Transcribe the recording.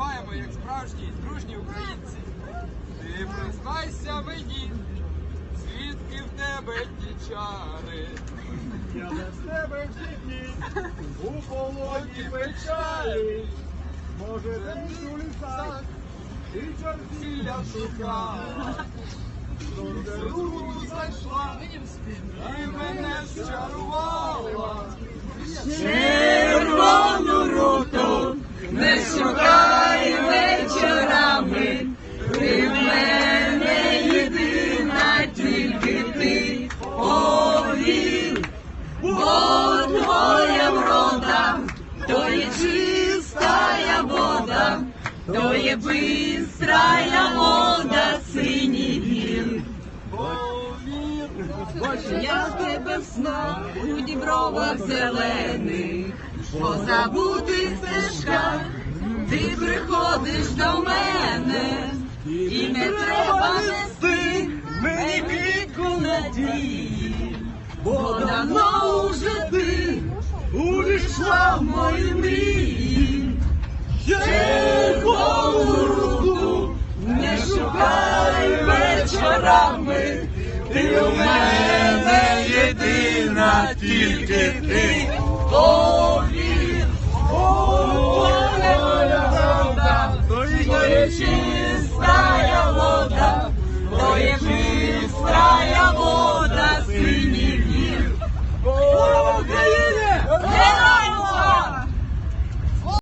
співаємо, як справжні дружні українці. Ти признайся мені, звідки в тебе ті чари. Я без тебе в житті, у полоні печалі. Може, десь у лісах, і чортіля шукала. Дорогу зайшла, і мене зчарувала. То є бистрая вода, синій гір. Я в тебе в снах у дібровах зелених, по забутих стежках ти приходиш до мене, і не треба нести мені квітку надії, бо давно уже ти увійшла в мої вечорами, ти у мене єдина, тільки ти. Повір, о, вода, то є чистая вода, то